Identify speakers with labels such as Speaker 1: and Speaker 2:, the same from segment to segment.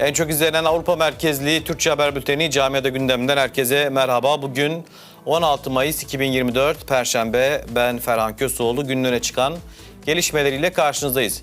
Speaker 1: En çok izlenen Avrupa merkezli Türkçe Haber Bülteni Camiada gündeminden herkese merhaba. Bugün 16 Mayıs 2024 Perşembe ben Ferhan Kösoğlu günün öne çıkan gelişmeleriyle karşınızdayız.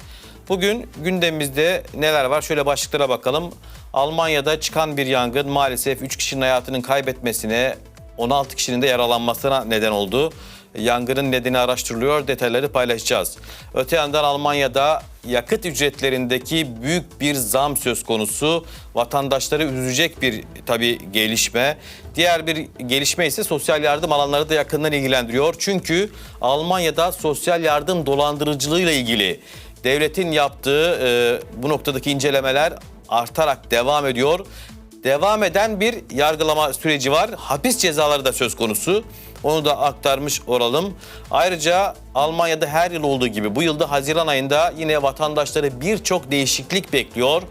Speaker 1: Bugün gündemimizde neler var şöyle başlıklara bakalım. Almanya'da çıkan bir yangın maalesef 3 kişinin hayatının kaybetmesine 16 kişinin de yaralanmasına neden oldu. Yangının nedeni araştırılıyor, detayları paylaşacağız. Öte yandan Almanya'da yakıt ücretlerindeki büyük bir zam söz konusu. Vatandaşları üzecek bir tabii gelişme. Diğer bir gelişme ise sosyal yardım alanları da yakından ilgilendiriyor. Çünkü Almanya'da sosyal yardım dolandırıcılığıyla ilgili devletin yaptığı e, bu noktadaki incelemeler artarak devam ediyor devam eden bir yargılama süreci var. Hapis cezaları da söz konusu. Onu da aktarmış olalım. Ayrıca Almanya'da her yıl olduğu gibi bu yılda Haziran ayında yine vatandaşları birçok değişiklik bekliyor.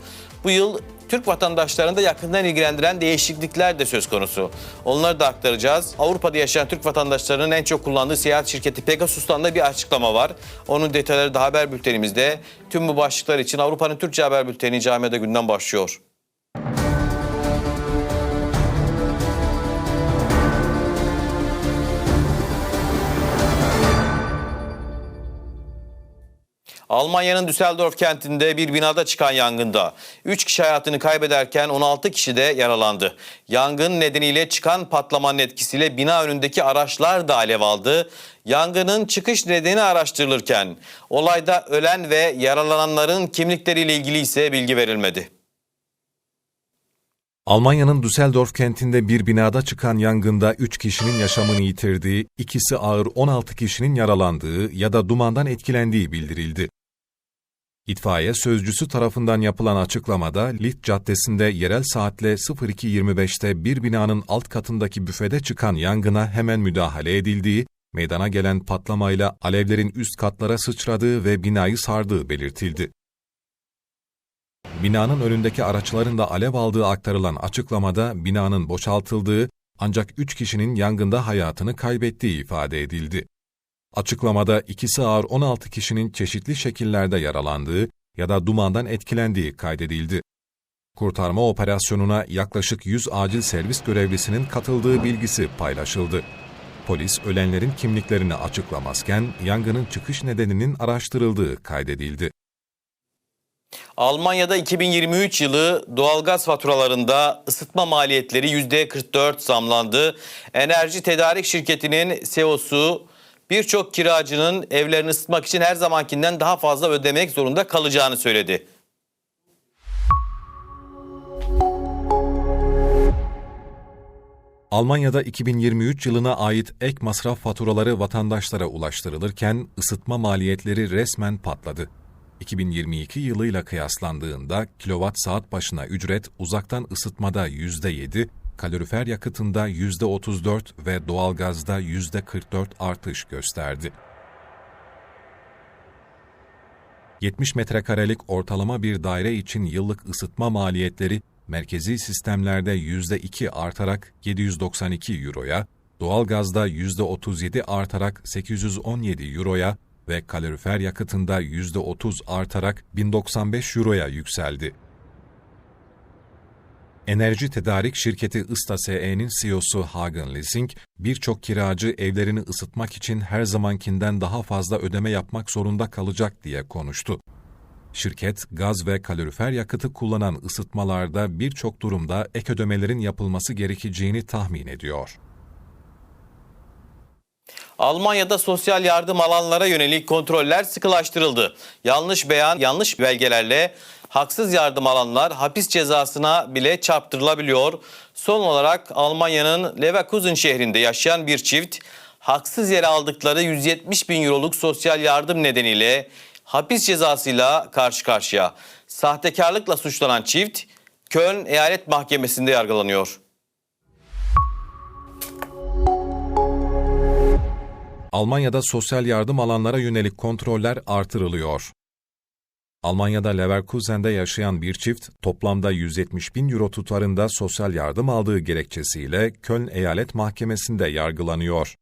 Speaker 1: Bu yıl Türk vatandaşlarını da yakından ilgilendiren değişiklikler de söz konusu. Onları da aktaracağız. Avrupa'da yaşayan Türk vatandaşlarının en çok kullandığı seyahat şirketi Pegasus'tan da bir açıklama var. Onun detayları da haber bültenimizde. Tüm bu başlıklar için Avrupa'nın Türkçe haber bülteni camiada günden başlıyor. Almanya'nın Düsseldorf kentinde bir binada çıkan yangında 3 kişi hayatını kaybederken 16 kişi de yaralandı. Yangın nedeniyle çıkan patlamanın etkisiyle bina önündeki araçlar da alev aldı. Yangının çıkış nedeni araştırılırken olayda ölen ve yaralananların kimlikleriyle ilgili ise bilgi verilmedi.
Speaker 2: Almanya'nın Düsseldorf kentinde bir binada çıkan yangında 3 kişinin yaşamını yitirdiği, ikisi ağır 16 kişinin yaralandığı ya da dumandan etkilendiği bildirildi. İtfaiye sözcüsü tarafından yapılan açıklamada Lit Caddesi'nde yerel saatle 02.25'te bir binanın alt katındaki büfede çıkan yangına hemen müdahale edildiği, meydana gelen patlamayla alevlerin üst katlara sıçradığı ve binayı sardığı belirtildi. Binanın önündeki araçların da alev aldığı aktarılan açıklamada binanın boşaltıldığı ancak 3 kişinin yangında hayatını kaybettiği ifade edildi. Açıklamada ikisi ağır 16 kişinin çeşitli şekillerde yaralandığı ya da dumandan etkilendiği kaydedildi. Kurtarma operasyonuna yaklaşık 100 acil servis görevlisinin katıldığı bilgisi paylaşıldı. Polis ölenlerin kimliklerini açıklamazken yangının çıkış nedeninin araştırıldığı kaydedildi.
Speaker 1: Almanya'da 2023 yılı doğalgaz faturalarında ısıtma maliyetleri %44 zamlandı. Enerji tedarik şirketinin CEO'su birçok kiracının evlerini ısıtmak için her zamankinden daha fazla ödemek zorunda kalacağını söyledi.
Speaker 2: Almanya'da 2023 yılına ait ek masraf faturaları vatandaşlara ulaştırılırken ısıtma maliyetleri resmen patladı. 2022 yılıyla kıyaslandığında kilowatt saat başına ücret uzaktan ısıtmada %7, kalorifer yakıtında %34 ve doğalgazda %44 artış gösterdi. 70 metrekarelik ortalama bir daire için yıllık ısıtma maliyetleri merkezi sistemlerde %2 artarak 792 euroya, doğalgazda %37 artarak 817 euroya ve kalorifer yakıtında %30 artarak 1095 euroya yükseldi. Enerji tedarik şirketi Ista SE'nin CEO'su Hagen Lissing, birçok kiracı evlerini ısıtmak için her zamankinden daha fazla ödeme yapmak zorunda kalacak diye konuştu. Şirket, gaz ve kalorifer yakıtı kullanan ısıtmalarda birçok durumda ek ödemelerin yapılması gerekeceğini tahmin ediyor.
Speaker 1: Almanya'da sosyal yardım alanlara yönelik kontroller sıkılaştırıldı. Yanlış beyan, yanlış belgelerle haksız yardım alanlar hapis cezasına bile çarptırılabiliyor. Son olarak Almanya'nın Leverkusen şehrinde yaşayan bir çift haksız yere aldıkları 170 bin euroluk sosyal yardım nedeniyle hapis cezasıyla karşı karşıya. Sahtekarlıkla suçlanan çift Köln Eyalet Mahkemesi'nde yargılanıyor.
Speaker 2: Almanya'da sosyal yardım alanlara yönelik kontroller artırılıyor. Almanya'da Leverkusen'de yaşayan bir çift toplamda 170 bin euro tutarında sosyal yardım aldığı gerekçesiyle Köln Eyalet Mahkemesi'nde yargılanıyor.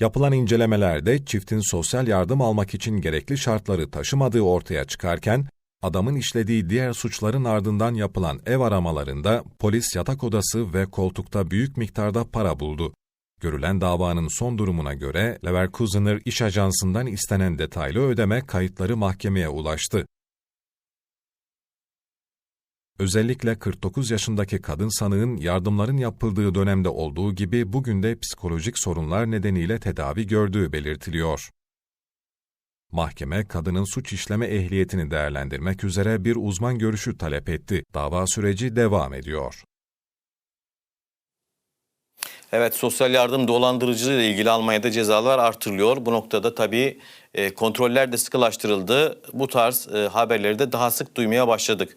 Speaker 2: Yapılan incelemelerde çiftin sosyal yardım almak için gerekli şartları taşımadığı ortaya çıkarken, Adamın işlediği diğer suçların ardından yapılan ev aramalarında polis yatak odası ve koltukta büyük miktarda para buldu. Görülen davanın son durumuna göre Leverkusener iş ajansından istenen detaylı ödeme kayıtları mahkemeye ulaştı. Özellikle 49 yaşındaki kadın sanığın yardımların yapıldığı dönemde olduğu gibi bugün de psikolojik sorunlar nedeniyle tedavi gördüğü belirtiliyor. Mahkeme, kadının suç işleme ehliyetini değerlendirmek üzere bir uzman görüşü talep etti. Dava süreci devam ediyor.
Speaker 1: Evet sosyal yardım dolandırıcılığı ile ilgili Almanya'da cezalar artırılıyor. Bu noktada tabii e, kontroller de sıkılaştırıldı. Bu tarz e, haberleri de daha sık duymaya başladık.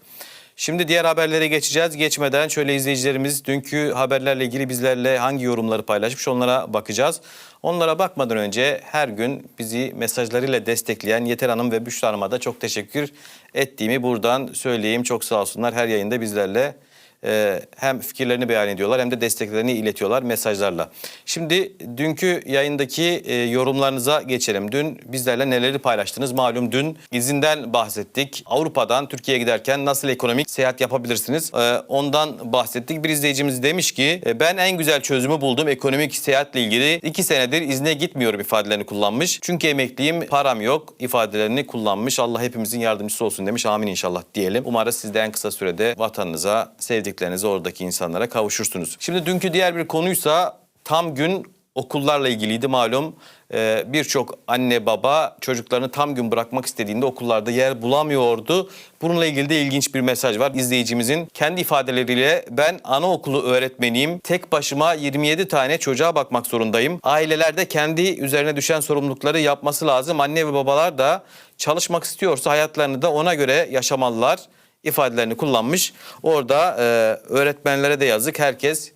Speaker 1: Şimdi diğer haberlere geçeceğiz. Geçmeden şöyle izleyicilerimiz dünkü haberlerle ilgili bizlerle hangi yorumları paylaşmış onlara bakacağız. Onlara bakmadan önce her gün bizi mesajlarıyla destekleyen Yeter Hanım ve Büşra Hanım'a da çok teşekkür ettiğimi buradan söyleyeyim. Çok sağ olsunlar her yayında bizlerle e, hem fikirlerini beyan ediyorlar hem de desteklerini iletiyorlar mesajlarla. Şimdi dünkü yayındaki e, yorumlarınıza geçelim. Dün bizlerle neleri paylaştınız? Malum dün izinden bahsettik. Avrupa'dan Türkiye'ye giderken nasıl ekonomik seyahat yapabilirsiniz? E, ondan bahsettik. Bir izleyicimiz demiş ki e, ben en güzel çözümü buldum ekonomik seyahatle ilgili. iki senedir izne gitmiyorum ifadelerini kullanmış. Çünkü emekliyim param yok ifadelerini kullanmış. Allah hepimizin yardımcısı olsun demiş. Amin inşallah diyelim. Umarız siz de en kısa sürede vatanınıza, sevdiklerinize, oradaki insanlara kavuşursunuz. Şimdi dünkü diğer bir konuysa tam gün okullarla ilgiliydi malum. Ee, Birçok anne baba çocuklarını tam gün bırakmak istediğinde okullarda yer bulamıyordu. Bununla ilgili de ilginç bir mesaj var. İzleyicimizin kendi ifadeleriyle ben anaokulu öğretmeniyim. Tek başıma 27 tane çocuğa bakmak zorundayım. Aileler de kendi üzerine düşen sorumlulukları yapması lazım. Anne ve babalar da çalışmak istiyorsa hayatlarını da ona göre yaşamalılar ifadelerini kullanmış. Orada e, öğretmenlere de yazık. Herkes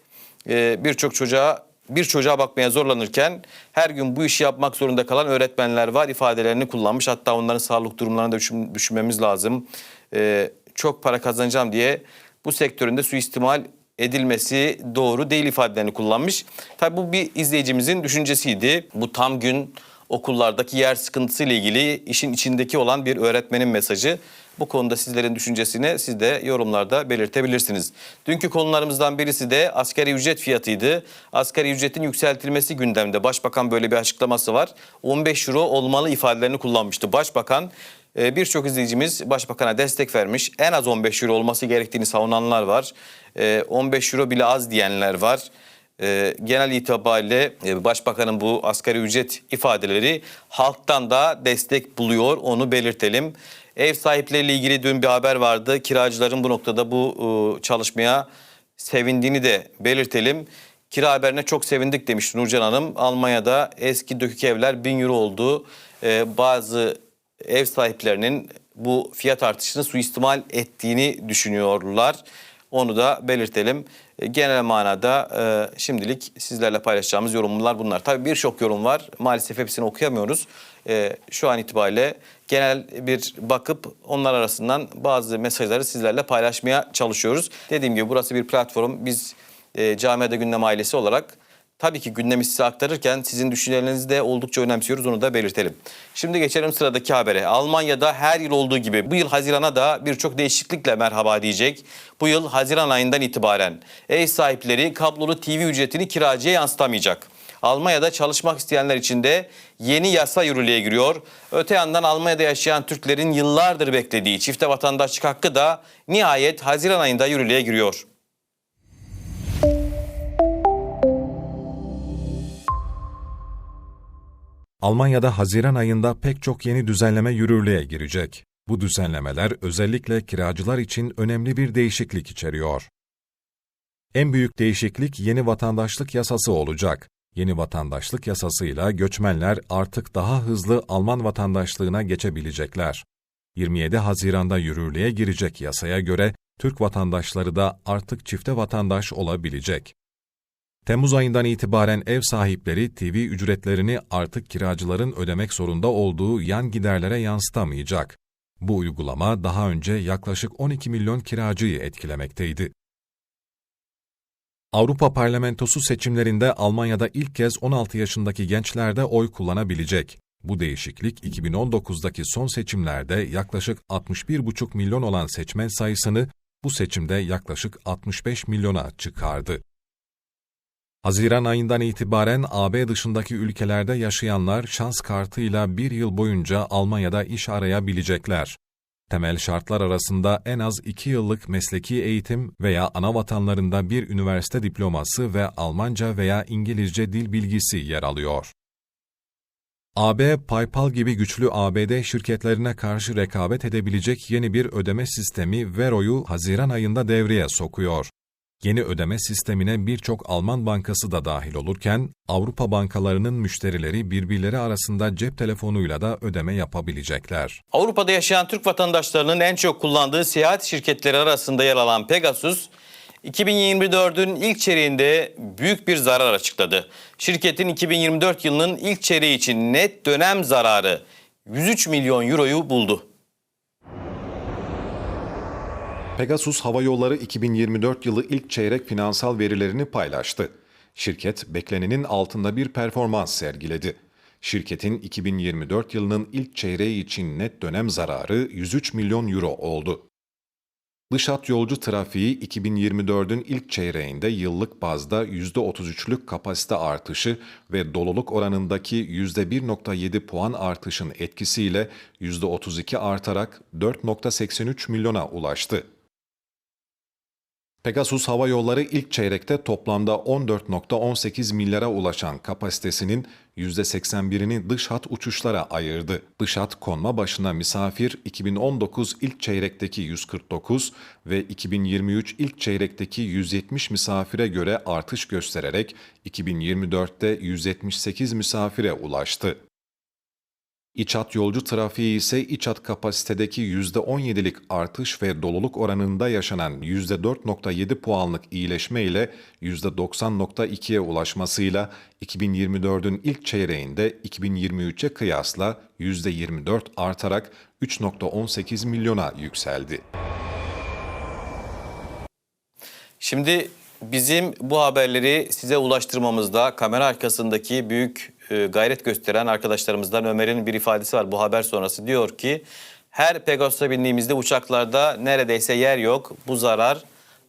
Speaker 1: e, birçok çocuğa bir çocuğa bakmaya zorlanırken her gün bu işi yapmak zorunda kalan öğretmenler var ifadelerini kullanmış. Hatta onların sağlık durumlarını da düşün- düşünmemiz lazım. E, çok para kazanacağım diye bu sektöründe suistimal edilmesi doğru değil ifadelerini kullanmış. Tabii bu bir izleyicimizin düşüncesiydi. Bu tam gün okullardaki yer sıkıntısı ile ilgili işin içindeki olan bir öğretmenin mesajı. Bu konuda sizlerin düşüncesini siz de yorumlarda belirtebilirsiniz. Dünkü konularımızdan birisi de asgari ücret fiyatıydı. Asgari ücretin yükseltilmesi gündemde. Başbakan böyle bir açıklaması var. 15 euro olmalı ifadelerini kullanmıştı. Başbakan e, birçok izleyicimiz başbakana destek vermiş. En az 15 euro olması gerektiğini savunanlar var. E, 15 euro bile az diyenler var. E, genel itibariyle e, başbakanın bu asgari ücret ifadeleri halktan da destek buluyor onu belirtelim. Ev sahipleriyle ilgili dün bir haber vardı. Kiracıların bu noktada bu e, çalışmaya sevindiğini de belirtelim. Kira haberine çok sevindik demiş Nurcan Hanım. Almanya'da eski dökük evler 1000 euro oldu. E, bazı ev sahiplerinin bu fiyat artışını suistimal ettiğini düşünüyorlar. Onu da belirtelim. E, Genel manada e, şimdilik sizlerle paylaşacağımız yorumlar bunlar. Tabii birçok yorum var. Maalesef hepsini okuyamıyoruz. E, Şu an itibariyle genel bir bakıp onlar arasından bazı mesajları sizlerle paylaşmaya çalışıyoruz. Dediğim gibi burası bir platform. Biz e, Camiada Gündem ailesi olarak Tabii ki gündemi size aktarırken sizin düşüncelerinizi de oldukça önemsiyoruz onu da belirtelim. Şimdi geçelim sıradaki habere. Almanya'da her yıl olduğu gibi bu yıl Haziran'a da birçok değişiklikle merhaba diyecek. Bu yıl Haziran ayından itibaren ev sahipleri kablolu TV ücretini kiracıya yansıtamayacak. Almanya'da çalışmak isteyenler için de yeni yasa yürürlüğe giriyor. Öte yandan Almanya'da yaşayan Türklerin yıllardır beklediği çifte vatandaşlık hakkı da nihayet Haziran ayında yürürlüğe giriyor.
Speaker 2: Almanya'da Haziran ayında pek çok yeni düzenleme yürürlüğe girecek. Bu düzenlemeler özellikle kiracılar için önemli bir değişiklik içeriyor. En büyük değişiklik yeni vatandaşlık yasası olacak. Yeni vatandaşlık yasasıyla göçmenler artık daha hızlı Alman vatandaşlığına geçebilecekler. 27 Haziran'da yürürlüğe girecek yasaya göre Türk vatandaşları da artık çifte vatandaş olabilecek. Temmuz ayından itibaren ev sahipleri TV ücretlerini artık kiracıların ödemek zorunda olduğu yan giderlere yansıtamayacak. Bu uygulama daha önce yaklaşık 12 milyon kiracıyı etkilemekteydi. Avrupa Parlamentosu seçimlerinde Almanya'da ilk kez 16 yaşındaki gençler de oy kullanabilecek.
Speaker 3: Bu değişiklik 2019'daki son seçimlerde yaklaşık 61,5 milyon olan seçmen sayısını bu seçimde yaklaşık 65 milyona çıkardı. Haziran ayından itibaren AB dışındaki ülkelerde yaşayanlar şans kartıyla bir yıl boyunca Almanya'da iş arayabilecekler. Temel şartlar arasında en az 2 yıllık mesleki eğitim veya ana vatanlarında bir üniversite diploması ve Almanca veya İngilizce dil bilgisi yer alıyor. AB, PayPal gibi güçlü ABD şirketlerine karşı rekabet edebilecek yeni bir ödeme sistemi Vero'yu Haziran ayında devreye sokuyor. Yeni ödeme sistemine birçok Alman bankası da dahil olurken, Avrupa bankalarının müşterileri birbirleri arasında cep telefonuyla da ödeme yapabilecekler.
Speaker 1: Avrupa'da yaşayan Türk vatandaşlarının en çok kullandığı seyahat şirketleri arasında yer alan Pegasus, 2024'ün ilk çeyreğinde büyük bir zarar açıkladı. Şirketin 2024 yılının ilk çeyreği için net dönem zararı 103 milyon euroyu buldu.
Speaker 2: Pegasus Hava Yolları 2024 yılı ilk çeyrek finansal verilerini paylaştı. Şirket beklenenin altında bir performans sergiledi. Şirketin 2024 yılının ilk çeyreği için net dönem zararı 103 milyon euro oldu. Dış hat yolcu trafiği 2024'ün ilk çeyreğinde yıllık bazda %33'lük kapasite artışı ve doluluk oranındaki %1.7 puan artışın etkisiyle %32 artarak 4.83 milyona ulaştı. Pegasus Hava Yolları ilk çeyrekte toplamda 14.18 milyara ulaşan kapasitesinin %81'ini dış hat uçuşlara ayırdı. Dış hat konma başına misafir 2019 ilk çeyrekteki 149 ve 2023 ilk çeyrekteki 170 misafire göre artış göstererek 2024'te 178 misafire ulaştı. İç hat yolcu trafiği ise iç hat kapasitedeki %17'lik artış ve doluluk oranında yaşanan %4.7 puanlık iyileşme ile %90.2'ye ulaşmasıyla 2024'ün ilk çeyreğinde 2023'e kıyasla %24 artarak 3.18 milyona yükseldi.
Speaker 1: Şimdi bizim bu haberleri size ulaştırmamızda kamera arkasındaki büyük e, gayret gösteren arkadaşlarımızdan Ömer'in bir ifadesi var bu haber sonrası. Diyor ki her Pegasus'a bindiğimizde uçaklarda neredeyse yer yok. Bu zarar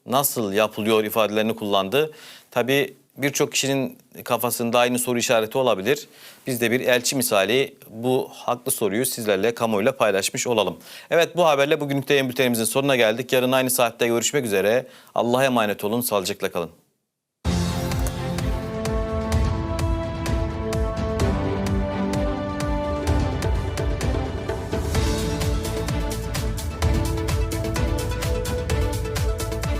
Speaker 1: nasıl yapılıyor ifadelerini kullandı. Tabii birçok kişinin kafasında aynı soru işareti olabilir. Biz de bir elçi misali bu haklı soruyu sizlerle kamuoyuyla paylaşmış olalım. Evet bu haberle bugünlük de bültenimizin sonuna geldik. Yarın aynı saatte görüşmek üzere. Allah'a emanet olun. Sağlıcakla kalın.